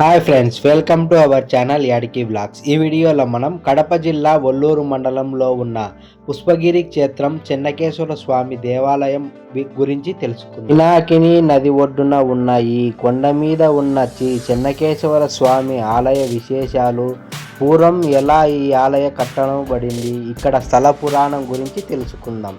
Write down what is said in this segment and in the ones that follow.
Hi friends welcome to our channel యాడికి blogs ఈ వీడియోలో మనం కడప జిల్లా ఒల్లూరు మండలంలో ఉన్న పుష్పగిరి క్షేత్రం చెన్నకేశ్వర స్వామి దేవాలయం గురించి తెలుసుకుందాం. పినాకిని నది ఒడ్డున ఉన్న ఈ కొండ మీద ఉన్న శ్రీ చెన్నకేశ్వర స్వామి ఆలయ విశేషాలు పూర్వం ఎలా ఈ ఆలయ కట్టబడింది ఇక్కడ స్థల పురాణం గురించి తెలుసుకుందాం.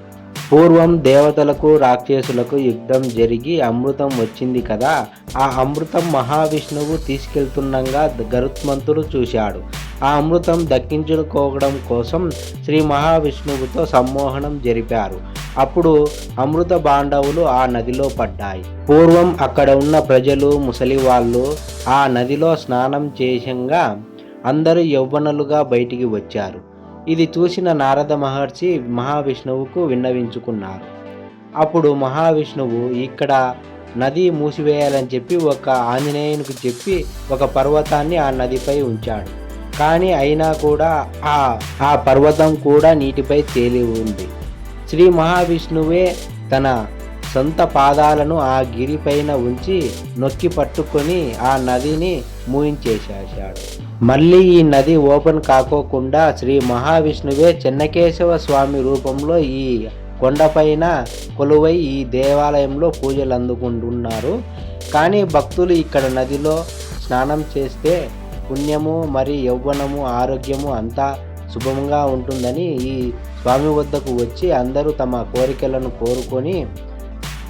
పూర్వం దేవతలకు రాక్షసులకు యుద్ధం జరిగి అమృతం వచ్చింది కదా ఆ అమృతం మహావిష్ణువు తీసుకెళ్తుండగా గరుత్మంతుడు చూశాడు. ఆ అమృతం దక్కించుకోవడం కోసం శ్రీ మహావిష్ణువుతో సమ్మోహనం జరిపారు. అప్పుడు అమృత బాండవులు ఆ నదిలో పడ్డాయి. పూర్వం అక్కడ ఉన్న ప్రజలు ముసలి వాళ్ళు ఆ నదిలో స్నానం చేసంగా అందరూ యౌవనులుగా బయటికి వచ్చారు. ఇది చూసిన నారద మహర్షి మహావిష్ణువుకు విన్నవించుకున్నారు. అప్పుడు మహావిష్ణువు ఇక్కడ నది మూసివేయాలని చెప్పి ఒక ఆంజనేయునికి చెప్పి ఒక పర్వతాన్ని ఆ నదిపై ఉంచాడు. కానీ అయినా కూడా ఆ ఆ పర్వతం కూడా నీటిపై తేలి ఉంది. శ్రీ మహావిష్ణువే తన సొంత పాదాలను ఆ గిరిపైన ఉంచి నొక్కి పట్టుకొని ఆ నదిని మూయించేసేశాడు మళ్ళీ ఈ నది ఓపెన్ కాకోకుండా శ్రీ మహావిష్ణువే చెన్నకేశవ స్వామి రూపంలో ఈ కొండపైన కొలువై ఈ దేవాలయంలో పూజలు అందుకుంటున్నారు. కానీ భక్తులు ఇక్కడ నదిలో స్నానం చేస్తే పుణ్యము మరి యౌవనము ఆరోగ్యము అంతా శుభంగా ఉంటుందని ఈ స్వామి వద్దకు వచ్చి అందరూ తమ కోరికలను కోరుకొని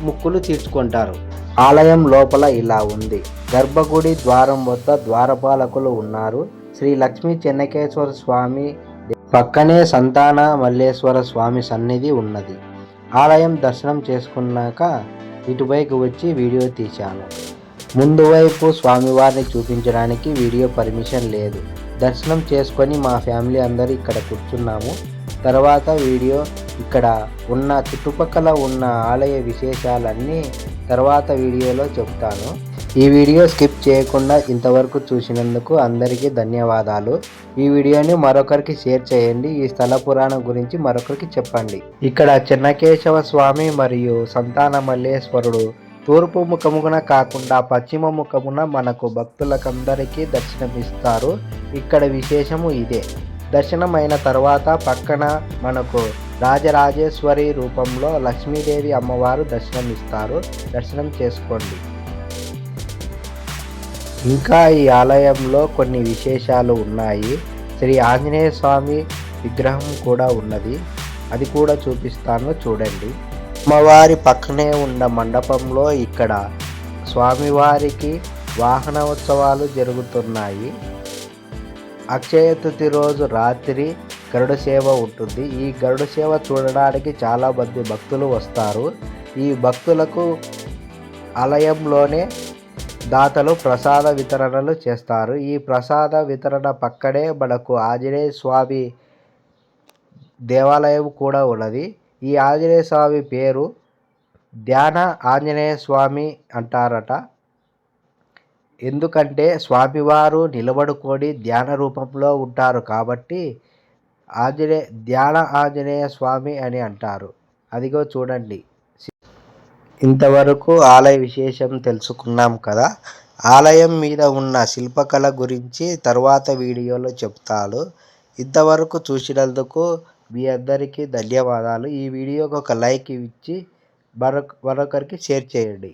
ముక్కులు తీర్చుకుంటారు. ఆలయం లోపల ఇలా ఉంది. గర్భగుడి ద్వారం వద్ద ద్వారపాలకులు ఉన్నారు. శ్రీ లక్ష్మీ చెన్నకేశ్వర స్వామి పక్కనే సంతాన మల్లేశ్వర స్వామి సన్నిధి ఉన్నది. ఆలయం దర్శనం చేసుకున్నాక ఇటువైపు వచ్చి వీడియో తీశాను. ముందు వైపు స్వామివారిని చూపించడానికి వీడియో పర్మిషన్ లేదు. దర్శనం చేసుకొని మా ఫ్యామిలీ అందరూ ఇక్కడ కూర్చున్నాము. తర్వాత వీడియో ఇక్కడ ఉన్న చుట్టుపక్కల ఉన్న ఆలయ విశేషాలన్నీ తర్వాత వీడియోలో చెప్తాను. ఈ వీడియో స్కిప్ చేయకుండా ఇంతవరకు చూసినందుకు అందరికీ ధన్యవాదాలు. ఈ వీడియోని మరొకరికి షేర్ చేయండి. ఈ స్థల పురాణం గురించి మరొకరికి చెప్పండి. ఇక్కడ చెన్నకేశవ స్వామి మరియు సంతాన మల్లేశ్వరుడు తూర్పు ముఖమున కాకుండా పశ్చిమ ముఖమున మనకు భక్తులకందరికీ దర్శనమిస్తారు. ఇక్కడ విశేషము ఇదే. దర్శనం అయిన తర్వాత పక్కన మనకు రాజరాజేశ్వరి రూపంలో లక్ష్మీదేవి అమ్మవారు దర్శనమిస్తారు. దర్శనం చేసుకోండి. ఇంకా ఈ ఆలయంలో కొన్ని విశేషాలు ఉన్నాయి. శ్రీ ఆంజనేయ స్వామి విగ్రహం కూడా ఉన్నది. అది కూడా చూపిస్తాను చూడండి. అమ్మవారి పక్కనే ఉన్న మండపంలో ఇక్కడ స్వామివారికి వాహన ఉత్సవాలు జరుగుతున్నాయి. అక్షయ తృతి రోజు రాత్రి గరుడ సేవ ఉంటుంది. ఈ గరుడ సేవ చూడడానికి చాలామంది భక్తులు వస్తారు. ఈ భక్తులకు ఆలయంలోనే దాతలు ప్రసాద వితరణలు చేస్తారు. ఈ ప్రసాద వితరణ పక్కనే మనకు ఆంజనేయ స్వామి దేవాలయం కూడా ఉన్నది. ఈ ఆంజనేయ స్వామి పేరు ధ్యాన ఆంజనేయ స్వామి అంటారట. ఎందుకంటే స్వామివారు నిలబడుకొని ధ్యాన రూపంలో ఉంటారు కాబట్టి ఆంజనేయ ధ్యాన ఆంజనేయ స్వామి అని అంటారు. అదిగో చూడండి. ఇంతవరకు ఆలయ విశేషం తెలుసుకున్నాం కదా. ఆలయం మీద ఉన్న శిల్పకళ గురించి తర్వాత వీడియోలో చెప్తాను. ఇంతవరకు చూసినందుకు మీ అందరికీ ధన్యవాదాలు. ఈ వీడియోకి ఒక లైక్ ఇచ్చి మరొక మరొకరికి షేర్ చేయండి.